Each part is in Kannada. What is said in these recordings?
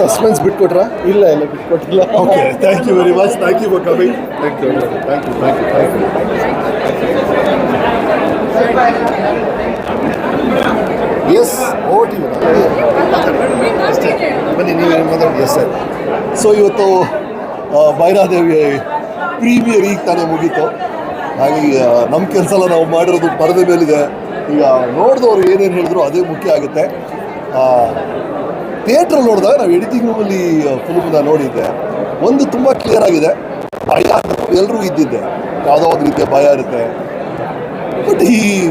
ಸಸ್ಪೆನ್ಸ್ ಬಿಟ್ಕೊಟ್ರ? ಇಲ್ಲ ಇಲ್ಲ ಬಿಟ್ಕೊಟ್ಟಿಲ್ಲ. Okay thank you very much thank you for coming thank you thank you thank you thank you S ಓಟಿ ಬನ್ನಿ ನೀವೇ ಮಾತಾಡಿ ಎಸ್ ಸರ್ ಸೊ ಇವತ್ತು ಭೈರಾದೇವಿ ಪ್ರೀಮಿಯರ್ ಈಗ ತಾನೇ ಮುಗೀತು. ಹಾಗಾಗಿ ನಮ್ಮ ಕೆಲಸ ಎಲ್ಲ ನಾವು ಮಾಡಿರೋದು ಪರದೆ ಮೇಲಿದೆ. ಈಗ ನೋಡಿದವ್ರು ಏನೇನು ಹೇಳಿದ್ರು ಅದೇ ಮುಖ್ಯ ಆಗುತ್ತೆ. ಥಿಯೇಟ್ರಲ್ಲಿ ನೋಡಿದಾಗ ನಾವು ಎಡಿಟಿಂಗ್ ರೂಮಲ್ಲಿ ಫಿಲ್ಮ್ನ ನೋಡಿದ್ದೆ. ಒಂದು ತುಂಬ ಕ್ಲಿಯರ್ ಆಗಿದೆ. ಭಯ ಎಲ್ಲರೂ ಇದ್ದಿದ್ದೆ. ಯಾವುದೋ ಒಂದು ರೀತಿಯ ಭಯ ಇರುತ್ತೆ. ಬಟ್ ಈ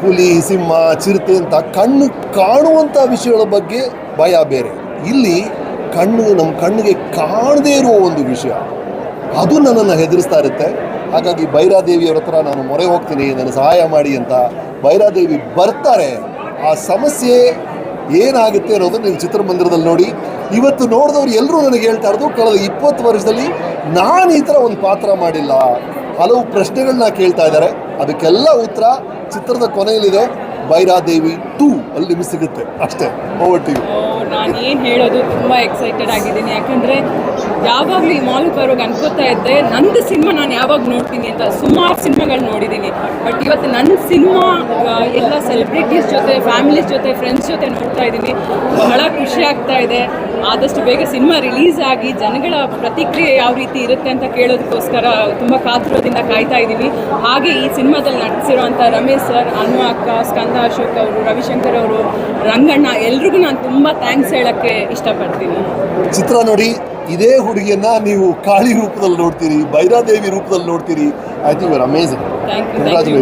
ಹುಲಿ, ಸಿಂಹ, ಚಿರತೆ ಅಂತ ಕಣ್ಣು ಕಾಣುವಂಥ ವಿಷಯಗಳ ಬಗ್ಗೆ ಭಯ ಬೇರೆ. ಇಲ್ಲಿ ಕಣ್ಣು ನಮ್ಮ ಕಣ್ಣಿಗೆ ಕಾಣದೇ ಇರುವ ಒಂದು ವಿಷಯ. ಅದು ನನ್ನನ್ನು ಹೆದರಿಸ್ತಾ ಇರುತ್ತೆ. ಹಾಗಾಗಿ ಭೈರಾದೇವಿಯವ್ರ ಹತ್ರ ನಾನು ಮೊರೆ ಹೋಗ್ತೀನಿ. ನನಗೆ ಸಹಾಯ ಮಾಡಿ ಅಂತ ಭೈರಾದೇವಿ ಬರ್ತಾರೆ. ಆ ಸಮಸ್ಯೆ ಏನಾಗುತ್ತೆ ಅನ್ನೋದು ನೀವು ಚಿತ್ರಮಂದಿರದಲ್ಲಿ ನೋಡಿ. ಇವತ್ತು ನೋಡಿದವ್ರು ಎಲ್ಲರೂ ನನಗೆ ಹೇಳ್ತಾ ಇರೋದು, ಕಳೆದ ಇಪ್ಪತ್ತು ವರ್ಷದಲ್ಲಿ ನಾನು ಈ ಥರ ಒಂದು ಪಾತ್ರ ಮಾಡಿಲ್ಲ. ಹಲವು ಪ್ರಶ್ನೆಗಳನ್ನ ಕೇಳ್ತಾ ಇದ್ದಾರೆ. ಅದಕ್ಕೆಲ್ಲ ಉತ್ತರ ಚಿತ್ರದ ಕೊನೆಯಲ್ಲಿದೆ. ಭೈರಾದೇವಿ ಟೂ ಅಲ್ಲಿ ನಿಮಗೆ ಸಿಗುತ್ತೆ ಅಷ್ಟೇ. ಓವರ್ ಟಿ ನಾನು ಏನು ಹೇಳೋದು ತುಂಬ ಎಕ್ಸೈಟೆಡ್ ಆಗಿದ್ದೀನಿ. ಯಾಕಂದರೆ ಯಾವಾಗಲೂ ಈ ಮಾಲ್ಗೆ ಬರೋಕೆ ಅನ್ಕೋತಾ ಇದ್ದೆ, ನಂದು ಸಿನಿಮಾ ನಾನು ಯಾವಾಗ ನೋಡ್ತೀನಿ ಅಂತ. ಸುಮಾರು ಸಿನಿಮಾಗಳು ನೋಡಿದ್ದೀನಿ ಬಟ್ ಇವತ್ತು ನನ್ನ ಸಿನಿಮಾ ಎಲ್ಲ ಸೆಲೆಬ್ರಿಟೀಸ್ ಜೊತೆ ಫ್ಯಾಮಿಲೀಸ್ ಜೊತೆ ಫ್ರೆಂಡ್ಸ್ ಜೊತೆ ನೋಡ್ತಾ ಇದ್ದೀನಿ. ಬಹಳ ಖುಷಿ ಆಗ್ತಾ ಇದೆ. ಆದಷ್ಟು ಬೇಗ ಸಿನಿಮಾ ರಿಲೀಸ್ ಆಗಿ ಜನಗಳ ಪ್ರತಿಕ್ರಿಯೆ ಯಾವ ರೀತಿ ಇರುತ್ತೆ ಅಂತ ಕೇಳೋದಕ್ಕೋಸ್ಕರ ತುಂಬ ಕಾತುರದಿಂದ ಕಾಯ್ತಾ ಇದ್ದೀನಿ ಹಾಗೆ ಈ ಸಿನಿಮಾದಲ್ಲಿ ನಟಿಸಿರುವಂಥ ರಮೇಶ್ ಸರ್ ಅನು ಅಕ್ಕ ಸ್ಕಂದ ಅಶೋಕ್ ಅವರು ರವಿಶಂಕರ್ ಅವರು ರಂಗಣ್ಣ ಎಲ್ರಿಗೂ ನಾನು ತುಂಬಾ ಥ್ಯಾಂಕ್ಸ್ ಹೇಳೋಕ್ಕೆ ಇಷ್ಟಪಡ್ತೀನಿ. ಚಿತ್ರ ನೋಡಿ ಇದೇ ಹುಡುಗಿಯನ್ನ ನೀವು ಕಾಳಿ ರೂಪದಲ್ಲಿ ನೋಡ್ತೀರಿ ಭೈರಾದೇವಿ ರೂಪದಲ್ಲಿ ನೋಡ್ತೀರಿ I think your amazing thank you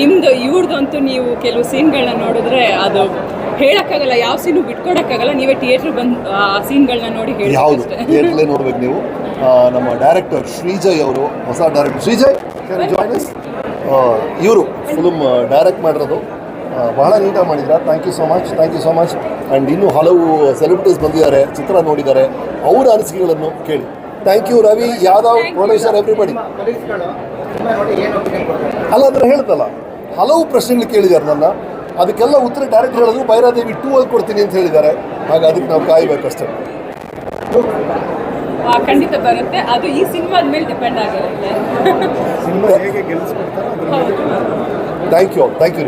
ನಿಮ್ದು ಅಂತೂ ನೀವು ಕೆಲವು ಸೀನ್ಗಳನ್ನ ನೋಡಿದ್ರೆ ಅದು ಹೇಳಕ್ಕಾಗಲ್ಲ ಯಾವ ಸೀನು ಬಿಟ್ಕೊಡಕ್ಕಾಗಲ್ಲ ನೀವೇ ಥಿಯೇಟರ್ ಬಂದು ಆ ಸೀನ್ಗಳನ್ನ ನೋಡಿ ಹೇಳಿ ಯಾವುದು? ಥಿಯೇಟ್ರಲ್ಲೇ ನೋಡ್ಬೇಕು ನೀವು. ನಮ್ಮ ಡೈರೆಕ್ಟರ್ ಶ್ರೀಜಯ್ ಅವರು ಹೊಸ ಡೈರೆಕ್ಟರ್ ಶ್ರೀಜಯ್ ಜಾಯ್ನಸ್ ಇವರು ಫಿಲ್ಮ್ ಡೈರೆಕ್ಟ್ ಮಾಡಿರೋದು. ಬಹಳ ನೀಟಾಗಿ ಮಾಡಿದ್ರ thank you so much thank you so much and ಇನ್ನೂ ಹಲವು ಸೆಲೆಬ್ರಿಟೀಸ್ ಬಂದಿದ್ದಾರೆ ಚಿತ್ರ ನೋಡಿದ್ದಾರೆ. ಅವರ ಅನಿಸಿಕೆಗಳನ್ನು ಕೇಳಿ. Thank you Ravi Yadav producer everybody ಅಲ್ಲ ಅಂದ್ರೆ ಹೇಳ್ತಲ್ಲ ಹಲವು ಪ್ರಶ್ನೆಗಳು ಕೇಳಿದ್ದಾರೆ ನನ್ನ. ಅದಕ್ಕೆಲ್ಲ ಉತ್ತರ ಡೈರೆಕ್ಟ್ ಹೇಳಿದ್ರು ಭೈರಾದೇವಿ ಟೂ ಅಲ್ಲಿ ಕೊಡ್ತೀನಿ ಅಂತ ಹೇಳಿದ್ದಾರೆ. ಹಾಗೆ ಅದಕ್ಕೆ ನಾವು ಕಾಯಬೇಕಷ್ಟೇ ಆ, ಖಂಡಿತ ಬರುತ್ತೆ. ಅದು ಈ ಸಿನಿಮಾದ ಮೇಲೆ ಡಿಪೆಂಡ್ ಆಗಿರುತ್ತೆ. Thank you thank you